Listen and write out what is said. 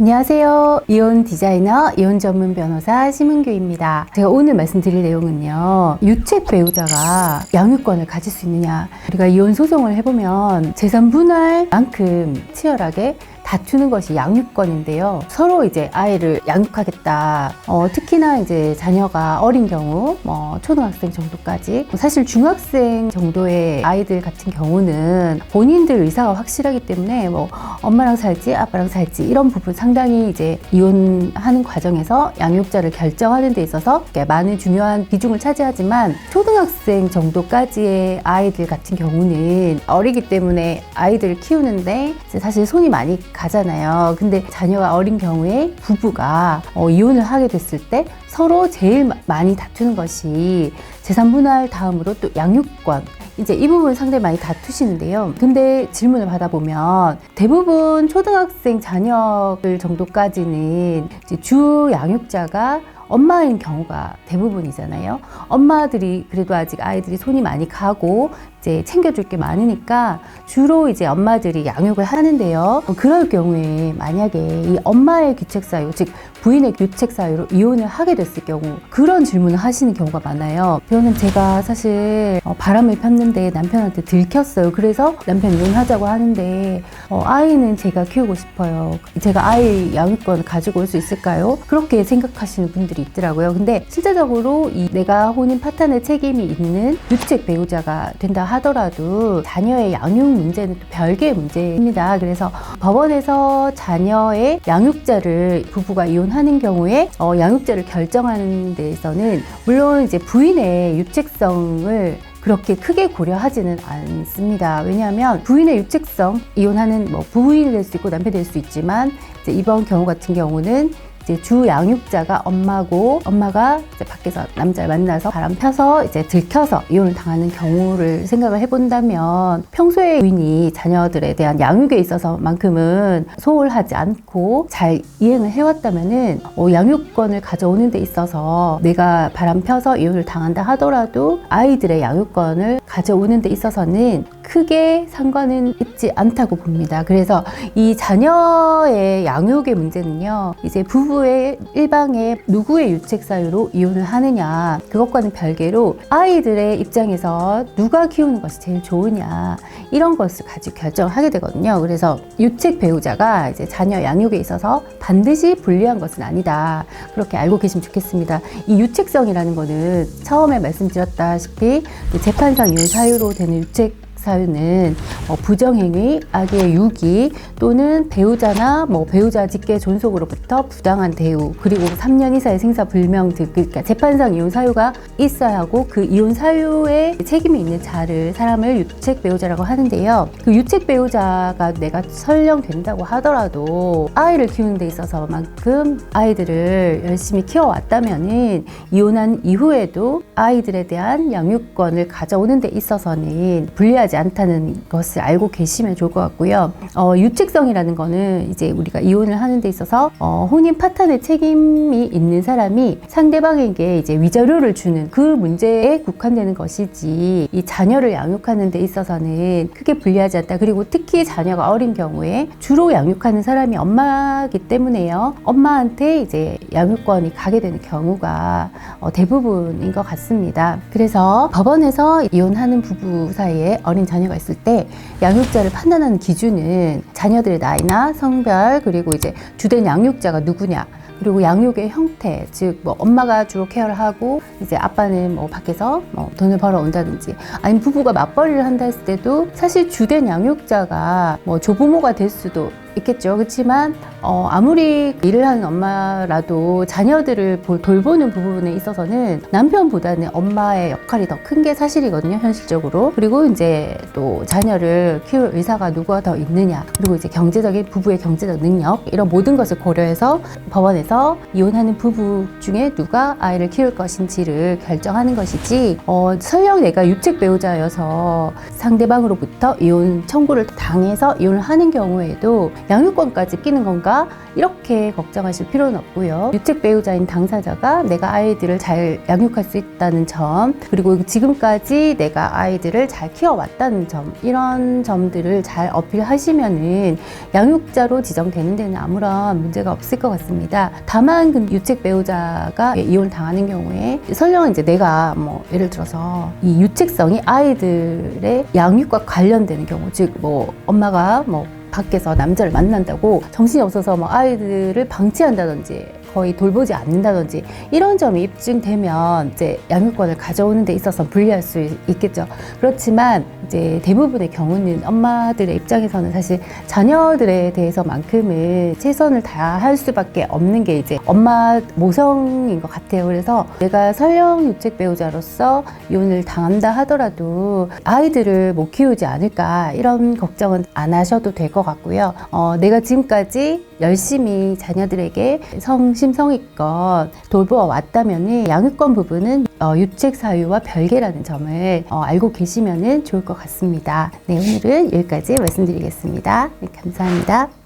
안녕하세요. 이혼 디자이너, 이혼 전문 변호사 심은규입니다. 제가 오늘 말씀드릴 내용은요. 유책 배우자가 양육권을 가질 수 있느냐. 우리가 이혼 소송을 해보면 재산 분할만큼 치열하게 다투는 것이 양육권인데요. 서로 이제 아이를 양육하겠다. 어, 특히나 이제 자녀가 어린 경우, 뭐 초등학생 정도까지 사실 중학생 정도의 아이들 같은 경우는 본인들 의사가 확실하기 때문에 뭐 엄마랑 살지 아빠랑 살지 이런 부분 상당히 이제 이혼하는 과정에서 양육자를 결정하는 데 있어서 많은 중요한 비중을 차지하지만 초등학생 정도까지의 아이들 같은 경우는 어리기 때문에 아이들을 키우는데 사실 손이 많이 가잖아요. 근데 자녀가 어린 경우에 부부가 어, 이혼을 하게 됐을 때 서로 제일 마- 많이 다투는 것이 재산 분할 다음으로 또 양육권. 이제 이 부분 상당히 많이 다투시는데요. 근데 질문을 받아보면 대부분 초등학생 자녀들 정도까지는 주 양육자가 엄마인 경우가 대부분이잖아요. 엄마들이 그래도 아직 아이들이 손이 많이 가고 이제 챙겨줄 게 많으니까 주로 이제 엄마들이 양육을 하는데요. 그럴 경우에 만약에 이 엄마의 규책 사유, 즉 부인의 규책 사유로 이혼을 하게 됐을 경우 그런 질문을 하시는 경우가 많아요. 저는 제가 사실 어, 바람을 폈는데 남편한테 들켰어요. 그래서 남편 이혼하자고 하는데 어, 아이는 제가 키우고 싶어요. 제가 아이 양육권 가지고 올 수 있을까요? 그렇게 생각하시는 분들이 있더라고요. 근데 실제적으로 이 내가 혼인 파탄의 책임이 있는 유책 배우자가 된다 하더라도 자녀의 양육 문제는 또 별개의 문제입니다. 그래서 법원에서 자녀의 양육자를 부부가 이혼하는 경우에 어, 양육자를 결정하는 데에서는 물론 이제 부인의 유책성을 그렇게 크게 고려하지는 않습니다. 왜냐하면 부인의 유책성 이혼하는 뭐 부인이 될 수 있고 남편이 될 수 있지만 이번 경우 같은 경우는 이제 주 양육자가 엄마고 엄마가 이제 밖에서 남자를 만나서 바람 펴서 이제 들켜서 이혼을 당하는 경우를 생각을 해본다면 평소에 부인이 자녀들에 대한 양육에 있어서만큼은 소홀하지 않고 잘 이행을 해왔다면은 어, 양육권을 가져오는 데 있어서 내가 바람 펴서 이혼을 당한다 하더라도 아이들의 양육권을 가져오는 데 있어서는 크게 상관은 있지 않다고 봅니다. 그래서 이 자녀의 양육의 문제는요, 이제 부부의 일방의 누구의 유책 사유로 이혼을 하느냐, 그것과는 별개로 아이들의 입장에서 누가 키우는 것이 제일 좋으냐, 이런 것을 가지고 결정하게 되거든요. 그래서 유책 배우자가 이제 자녀 양육에 있어서 반드시 불리한 것은 아니다. 그렇게 알고 계시면 좋겠습니다. 이 유책성이라는 거는 처음에 말씀드렸다시피 그 재판상 이혼 사유로 되는 유책 사유는 어, 부정행위, 악의 유기 또는 배우자나 뭐 배우자 직계 존속으로부터 부당한 대우 그리고 3년 이사의 생사 불명 등 그러니까 재판상 이혼 사유가 있어야 하고 그 이혼 사유에 책임이 있는 자를 사람을 유책 배우자라고 하는데요. 그 유책 배우자가 내가 설령 된다고 하더라도 아이를 키우는 데 있어서만큼 아이들을 열심히 키워왔다면은 이혼한 이후에도 아이들에 대한 양육권을 가져오는 데 있어서는 불리하지 않다는 것을 알고 계시면 좋을 것 같고요. 어, 유책성이라는 거는 이제 우리가 이혼을 하는 데 있어서 어, 혼인 파탄의 책임이 있는 사람이 상대방에게 이제 위자료를 주는 그 문제에 국한되는 것이지 이 자녀를 양육하는 데 있어서는 크게 불리하지 않다. 그리고 특히 자녀가 어린 경우에 주로 양육하는 사람이 엄마기 때문에요. 엄마한테 이제 양육권이 가게 되는 경우가 어, 대부분인 것 같습니다. 그래서 법원에서 이혼하는 부부 사이에 어린 자녀가 있을 때 양육자를 판단하는 기준은 자녀들의 나이나 성별 그리고 이제 주된 양육자가 누구냐 그리고 양육의 형태, 즉 뭐 엄마가 주로 케어를 하고 이제 아빠는 뭐 밖에서 뭐 돈을 벌어 온다든지 아니면 부부가 맞벌이를 한다 했을 때도 사실 주된 양육자가 뭐 조부모가 될 수도 있겠죠. 그렇지만 어, 아무리 일을 하는 엄마라도 자녀들을 볼- 돌보는 부분에 있어서는 남편보다는 엄마의 역할이 더 큰 게 사실이거든요. 현실적으로. 그리고 이제 또 자녀를 키울 의사가 누가 더 있느냐. 그리고 이제 경제적인 부부의 경제적 능력 이런 모든 것을 고려해서 법원에서 이혼하는 부부 중에 누가 아이를 키울 것인지를 결정하는 것이지 어, 설령 내가 유책 배우자여서 상대방으로부터 이혼 청구를 당해서 이혼을 하는 경우에도 양육권까지 끼는 건가? 이렇게 걱정하실 필요는 없고요. 유책 배우자인 당사자가 내가 아이들을 잘 양육할 수 있다는 점, 그리고 지금까지 내가 아이들을 잘 키워왔다는 점, 이런 점들을 잘 어필하시면은 양육자로 지정되는 데는 아무런 문제가 없을 것 같습니다. 다만 그 유책 배우자가 이혼 당하는 경우에 설령 이제 내가 뭐 예를 들어서 이 유책성이 아이들의 양육과 관련되는 경우, 즉 뭐 엄마가 뭐 밖에서 남자를 만난다고 정신이 없어서 뭐 아이들을 방치한다든지 거의 돌보지 않는다든지 이런 점이 입증되면 이제 양육권을 가져오는 데 있어서 불리할 수 있겠죠. 그렇지만 이제 대부분의 경우는 엄마들의 입장에서는 사실 자녀들에 대해서만큼은 최선을 다할 수밖에 없는 게 이제 엄마 모성인 것 같아요. 그래서 내가 설령 유책 배우자로서 이혼을 당한다 하더라도 아이들을 못 키우지 않을까 이런 걱정은 안 하셔도 될 것 같고요. 어, 내가 지금까지 열심히 자녀들에게 성 심성의껏 돌보아 왔다면 양육권 부분은 어, 유책 사유와 별개라는 점을 어, 알고 계시면 좋을 것 같습니다. 네, 오늘은 여기까지 말씀드리겠습니다. 네, 감사합니다.